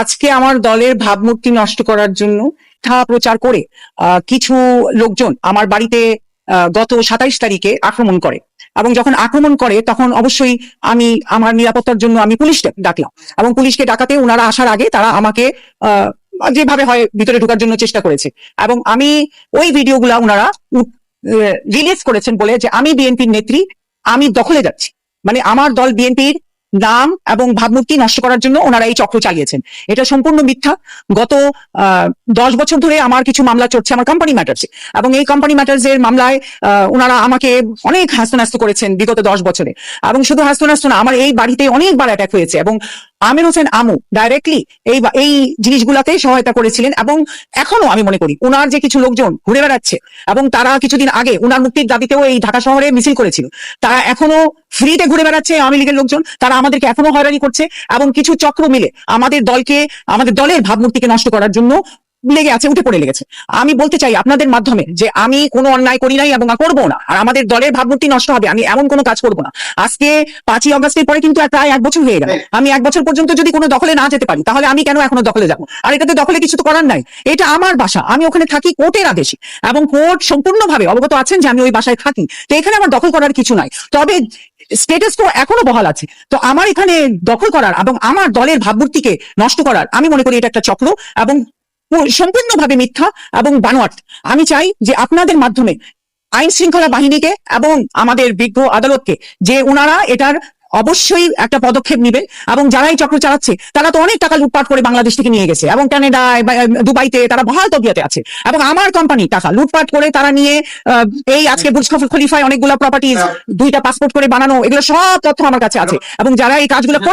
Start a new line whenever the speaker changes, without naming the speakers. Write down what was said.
আজকে আমার দলের ভাবমূর্তি নষ্ট করার জন্য প্রচার করে কিছু লোকজন আমার বাড়িতে গত সাতাইশ তারিখে আক্রমণ করে। এবং যখন আক্রমণ করে, তখন অবশ্যই আমি আমার নিরাপত্তার জন্য আমি পুলিশকে ডাকলাম। এবং পুলিশকে ডাকাতে ওনারা আসার আগে তারা আমাকে যেভাবে হয় ভিতরে ঢোকার জন্য চেষ্টা করেছে। এবং আমি ওই ভিডিওগুলা ওনারা রিলিজ করেছেন বলে যে আমি বিএনপির নেত্রী, আমি দখলে যাচ্ছি। মানে আমার দল বিএনপির নাম এবং ভাবমূর্তি নষ্ট করার জন্য ওনারা এই চক্র চালিয়েছেন। এটা সম্পূর্ণ মিথ্যা। গত দশ বছর ধরে আমার কিছু মামলা চলছে আমার কোম্পানি ম্যাটার্স এবং এই কোম্পানি ম্যাটার্স এর মামলায় ওনারা আমাকে অনেক হাস্তনাস্ত করেছেন বিগত দশ বছরে। এবং শুধু হাস্তনাস্ত না, আমার এই বাড়িতে অনেকবার অ্যাটাক হয়েছে এবং আমির হোসেন আমু ডাইরেক্টলি এই এই জিনিসগুলাতে সহায়তা করেছিলেন এবং এখনও আমি মনে করি উনার যে কিছু লোকজন ঘুরে বেড়াচ্ছে এবং তারা কিছুদিন আগে উনার মুক্তির দাবিতেও এই ঢাকা শহরে মিছিল করেছিল। তারা এখনও ফ্রিতে ঘুরে বেড়াচ্ছে আওয়ামী লীগের লোকজন, তারা আমাদেরকে এখনও হয়রানি করছে এবং কিছু চক্র মিলে আমাদের দলকে, আমাদের দলের ভাবমূর্তিকে নষ্ট করার জন্য লেগে আছে উঠে পড়ে লেগেছে। আমি বলতে চাই আপনাদের মাধ্যমে যে আমি কোনো অন্যায় করি নাই এবং করব না। আর আমাদের দলের ভাবমূর্তি নষ্ট হবে আমি এমন কোনো কাজ করব না। আজকে পাঁচই অগস্টের পরে কিন্তু প্রায় এক বছর হয়ে গেল। আমি এক বছর পর্যন্ত যদি কোনো দখলে না যেতে পারি তাহলে আমি কেন এখনও দখলে যাব? আর এটাতে দখলে কিছু তো করার নাই। এটা আমার বাসা আমি ওখানে থাকি কোর্টের আদেশে। এবং কোর্ট সম্পূর্ণভাবে অবগত আছেন যে আমি ওই বাসায় থাকি। তো এখানে আমার দখল করার কিছু নাই। তবে স্টেটাস কো এখনও বহাল আছে। তো আমার এখানে দখল করার এবং আমার দলের ভাবমূর্তিকে নষ্ট করার আমি মনে করি এটা একটা চক্র। এবং সম্পূর্ণভাবে মিথ্যা এবং বানোয়াট। আমি চাই যে আপনাদের মাধ্যমে আইন শৃঙ্খলা বাহিনীকে এবং আমাদের বিজ্ঞ আদালতকে যে ওনারা এটার অবশ্যই একটা পদক্ষেপ নিবে এবং যারা এই চক্র চালাচ্ছে তারা তো অনেক টাকা লুটপাট করে বাংলাদেশ থেকে নিয়ে গেছে এবং কানাডায় দুবাইতে তারা বহাল তবিয়াতে আছে। এবং আমার কোম্পানি টাকা লুটপাট করে তারা নিয়ে আহ, এই আজকে বুর্জ খলিফায় অনেকগুলো প্রপার্টিজ দুইটা পাসপোর্ট করে বানানো এগুলো সব তথ্য আমার কাছে আছে। এবং যারা এই কাজগুলো করছে